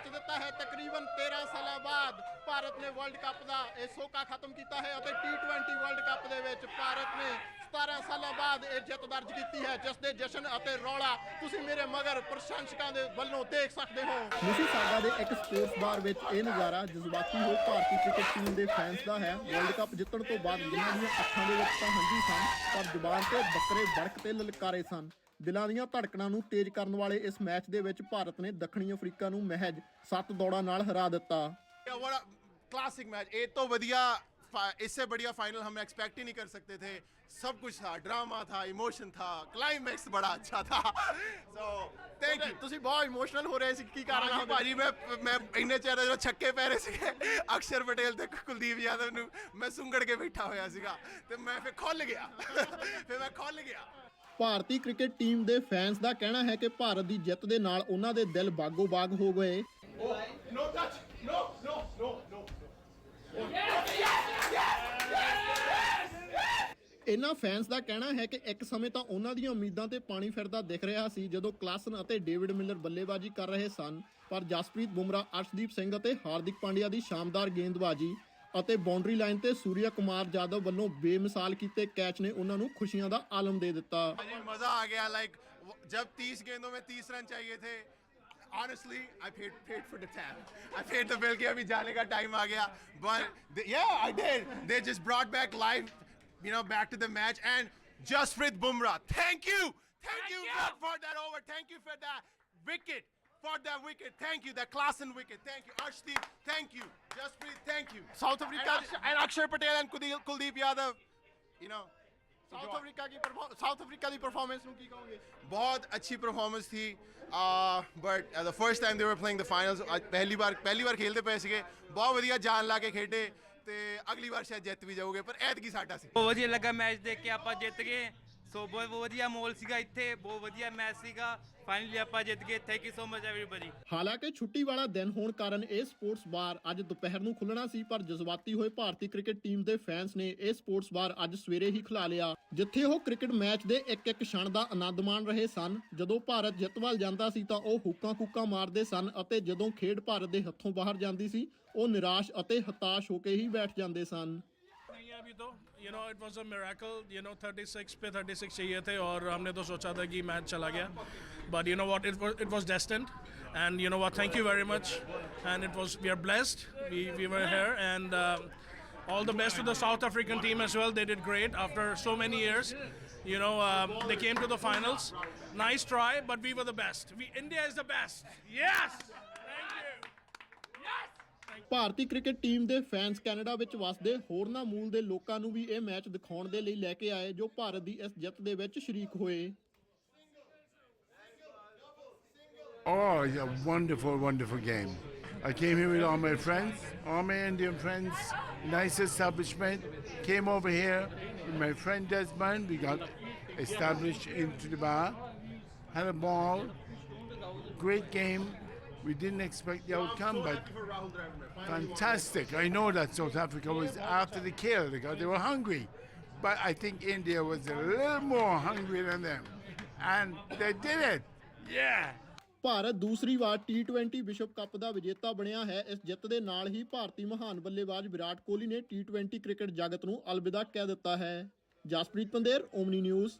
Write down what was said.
ਰਚ ਦਿੱਤਾ ਹੈ ਤਕਰੀਬਨ 13 ਸਾਲਾਂ ਬਾਅਦ ਭਾਰਤ ਨੇ ਵਰਲਡ ਕੱਪ ਦਾ ਇਹ ਸੋਕਾ ਖਤਮ ਕੀਤਾ ਹੈ ਅਤੇ T20 ਵਰਲਡ ਕੱਪ ਦੇ ਵਿੱਚ ਭਾਰਤ ਨੇ 17 ਸਾਲਾਂ ਬਾਅਦ ਇਹ ਜਿੱਤ ਦਰਜ ਕੀਤੀ ਹੈ ਜਿਸ ਦੇ ਜਸ਼ਨ ਅਤੇ ਰੌਲਾ ਤੁਸੀਂ ਮੇਰੇ ਮਗਰ ਪ੍ਰਸ਼ੰਸਕਾਂ ਦੇ ਵੱਲੋਂ ਦੇਖ ਸਕਦੇ ਹੋ ਮਿਸੀਸਾਗਾ ਦੇ ਇੱਕ ਸਪੋਰਟਸ ਬਾਰ ਵਿੱਚ ਇਹ ਨਜ਼ਾਰਾ ਜਜ਼ਬਾਤੀ ਹੋ ਭਾਰਤੀ ਕ੍ਰਿਕਟ ਟੀਮ ਦੇ ਫੈਨਸ ਦਾ ਹੈ ਵਰਲਡ ਕੱਪ ਜਿੱਤਣ ਤੋਂ ਬਾਅਦ ਜਿਨ੍ਹਾਂ ਦੀਆਂ ਅੱਖਾਂ ਦੇ ਵਿੱਚ ਤਾਂ ਹੰਝੂ ਸਨ ਪਰ ਜ਼ੁਬਾਨ ਤੇ ਬੱਕਰੇ ਬੜਕ ਤੇ ਲਲਕਾਰੇ ਸਨ ਦਿਲਾਂ ਦੀਆਂ ਧੜਕਣਾਂ ਨੂੰ ਤੇਜ਼ ਕਰਨ ਵਾਲੇ ਇਸ ਮੈਚ ਦੇ ਵਿੱਚ ਭਾਰਤ ਨੇ ਦੱਖਣੀ ਅਫਰੀਕਾ ਨੂੰ ਮਹਿਜ 7 ਦੌੜਾਂ ਨਾਲ ਹਰਾ ਦਿੱਤਾ बड़ा क्लासिक मैच ये तो बढ़िया फा- इससे बढ़िया फाइनल हम एक्सपेक्ट ही नहीं कर सकते थे सब कुछ था ड्रामा था इमोशन था क्लाइमैक्स बड़ा अच्छा था सो थैंक यू ਤੁਸੀਂ ਬਹੁਤ ਇਮੋਸ਼ਨਲ ਹੋ ਰਹੇ ਸੀ ਕੀ ਕਾਰਨ ਕਾਰਨ ਭਾਜੀ ਮੈਂ ਮੈਂ ਇੰਨੇ ਚਿਹਰੇ ਜਦੋਂ ਛੱਕੇ ਪੈ ਰਹੇ ਸੀਗੇ ਅਕਸ਼ਰ ਪਟੇਲ ਤੇ ਕੁਲਦੀਪ ਯਾਦਵ ਨੂੰ ਮੈਂ ਸੁੰਗੜ ਕੇ ਬੈਠਾ ਹੋਇਆ ਸੀਗਾ ਤੇ ਮੈਂ ਫਿਰ ਖੁੱਲ ਗਿਆ ਫਿਰ ਮੈਂ ਖੁੱਲ ਗਿਆ ਭਾਰਤੀ ਕ੍ਰਿਕਟ ਟੀਮ ਦੇ ਫੈਨਸ ਦਾ ਕਹਿਣਾ ਹੈ ਕਿ ਭਾਰਤ ਦੀ ਜਿੱਤ ਦੇ ਨਾਲ ਉਹਨਾਂ ਦੇ ਦਿਲ ਬਾਗੋ ਬਾਗ ਹੋ ਗਏ। ਨੋ ਟੱਚ ਨੋ ਨੋ ਨੋ ਨੋ ਇਹਨਾਂ ਫੈਨਸ ਦਾ ਕਹਿਣਾ ਹੈ ਕਿ ਇੱਕ ਸਮੇਂ ਤਾਂ ਉਹਨਾਂ ਦੀਆਂ ਉਮੀਦਾਂ ਤੇ ਪਾਣੀ ਫਿਰਦਾ ਦਿਖ ਰਿਹਾ ਸੀ ਜਦੋਂ ਕਲਾਸਨ ਅਤੇ ਡੇਵਿਡ ਮਿਲਰ ਬੱਲੇਬਾਜ਼ੀ ਕਰ ਰਹੇ ਸਨ। ਪਰ ਜਸਪ੍ਰੀਤ ਬੁਮਰਾਹ ਅਰਸ਼ਦੀਪ ਸਿੰਘ ਅਤੇ ਹਾਰਦਿਕ ਪਾਂਡਿਆ ਦੀ ਸ਼ਾਨਦਾਰ ਗੇਂਦਬਾਜ਼ੀ ਅਤੇ ਬਾਉਂਡਰੀ ਲਾਈਨ ਤੇ ਸੂਰਿਆ ਕੁਮਾਰ ਜਾਦਵ ਵੱਲੋਂ ਬੇਮਿਸਾਲ ਕੀਤੇ ਕੈਚ ਨੇ ਉਹਨਾਂ ਨੂੰ ਖੁਸ਼ੀਆਂ ਦਾ ਆਲਮ ਦੇ ਦਿੱਤਾ भाई मजा आ गया लाइक जब 30 गेंदों में 30 रन चाहिए थे honestly I paid paid for the tab I paid the bill कि अभी जाने का टाइम आ गया but they, yeah I did they just brought back life you know back to the match and Jasprit Bumrah thank you thank you for, for that over thank you for that wicket for that wicket. Thank you. That class and wicket. Thank you. Arshdeep, thank you. Jaspreet, thank you. South Africa and, Aksh- and Akshay Patel and Kudil, Kuldeep Yadav. You know. South Africa the South Africa ਦੀ performance ਨੂੰ ਕੀ ਕਹੋਗੇ ਬਹੁਤ ਅੱਛੀ performance ਥੀ but the first time they were playing the finals ਪਹਿਲੀ ਵਾਰ ਪਹਿਲੀ ਵਾਰ ਖੇਲਦੇ ਪਏ ਸੀਗੇ ਬਹੁਤ ਵਧੀਆ ਜਾਨ ਲਾ ਕੇ ਖੇਡੇ ਤੇ ਅਗਲੀ ਵਾਰ ਸ਼ਾਇਦ ਜਿੱਤ ਵੀ ਜਾਓਗੇ ਪਰ ਐਤਕੀ ਸਾਡਾ ਸੀ ਬਹੁਤ ਵਧੀਆ ਲੱਗਾ ਮੈਚ ਦੇਖ ਕੇ ਆਪਾਂ ਜਿੱਤ ਗਏ ਸੋ ਬਹੁਤ ਵਧੀਆ ਮੋਲ ਸੀਗਾ ਇੱਥੇ, ਬਹੁਤ ਵਧੀਆ ਮੈਚ ਸੀਗਾ। ਫਾਈਨਲੀ ਆਪਾਂ ਜਿੱਤ ਗਏ। Thank you so much everybody ਹਾਲਾਂਕਿ ਛੁੱਟੀ ਵਾਲਾ ਦਿਨ ਹੋਣ ਕਾਰਨ ਇਹ ਸਪੋਰਟਸ ਬਾਰ ਅੱਜ ਦੁਪਹਿਰ ਨੂੰ ਖੁੱਲਣਾ ਸੀ, ਪਰ ਜਜ਼ਬਾਤੀ ਹੋਏ ਭਾਰਤੀ ਕ੍ਰਿਕਟ ਟੀਮ ਦੇ ਫੈਨਸ ਨੇ ਇਹ ਸਪੋਰਟਸ ਬਾਰ ਅੱਜ ਸਵੇਰੇ ਹੀ ਖੁਲਾ ਲਿਆ। ਜਿੱਥੇ ਉਹ ਕ੍ਰਿਕਟ ਮੈਚ ਦੇ ਇੱਕ ਇੱਕ ਛਣ ਦਾ ਆਨੰਦ ਮਾਣ ਰਹੇ ਸਨ। ਜਦੋਂ ਭਾਰਤ ਜਿੱਤ ਵੱਲ ਜਾਂਦਾ ਸੀ, ਤਾਂ ਉਹ ਹੁੱਕਾਂ ਕੁੱਕਾਂ ਮਾਰਦੇ ਸਨ ਅਤੇ ਜਦੋਂ ਖੇਡ ਭਾਰਤ ਦੇ ਹੱਥੋਂ ਬਾਹਰ ਜਾਂਦੀ ਸੀ, ਉਹ ਨਿਰਾਸ਼ ਅਤੇ ਹਤਾਸ਼ ਹੋ ਕੇ ਹੀ ਬੈਠ ਜਾਂਦੇ ਸਨ। नहीं है अभी तो you know it was a miracle you know 36 पे 36 चाहिए थे और हमने तो सोचा था कि मैच चला गया but you know what it was it was destined and you know what thank you very much and it was we are blessed we we were here and all the best to the South African team as well. They did great after so many years. You know, um, they came to the finals. Nice try, but we were the best. We India is the best. Yes. Thank you. Bharatiya cricket team ਦੇ fans Canada ਵਿੱਚ ਵਸਦੇ ਹੋਰਨਾਂ ਮੂਲ ਦੇ ਲੋਕਾਂ ਨੂੰ ਵੀ ਇਹ match ਦਿਖਾਉਣ ਦੇ ਲਈ ਲੈ ਕੇ ਆਏ ਜੋ ਭਾਰਤ ਦੀ ਇਸ ਜਿੱਤ ਦੇ ਵਿੱਚ ਸ਼ਰੀਕ ਹੋਏ Oh, it's a wonderful, wonderful game. I came here with all my friends, all my Indian friends. Nice establishment. Came over here with my friend Desmond. We got established into the bar. Had a ball. Great game. We didn't expect the outcome, but fantastic. I know that South Africa was after the kill because they were hungry. But I think India was a little more hungry than them. And they did it. Yeah. Bharat ਦੂਸਰੀ ਵਾਰ T20 ਵਿਸ਼ਵ cup ਦਾ ਵਿਜੇਤਾ ਬਣਿਆ ਹੈ ਇਸ ਜਿੱਤ ਦੇ ਨਾਲ ਹੀ ਭਾਰਤੀ ਮਹਾਨ ਬੱਲੇਬਾਜ਼ ਵਿਰਾਟ ਕੋਹਲੀ ਨੇ T20 ਕ੍ਰਿਕਟ ਜਗਤ ਨੂੰ ਅਲਵਿਦਾ ਕਹਿ ਦਿੱਤਾ ਹੈ ਜਸਪ੍ਰੀਤ ਪੰਦੇਰ ਓਮਨੀ ਨਿਊਜ਼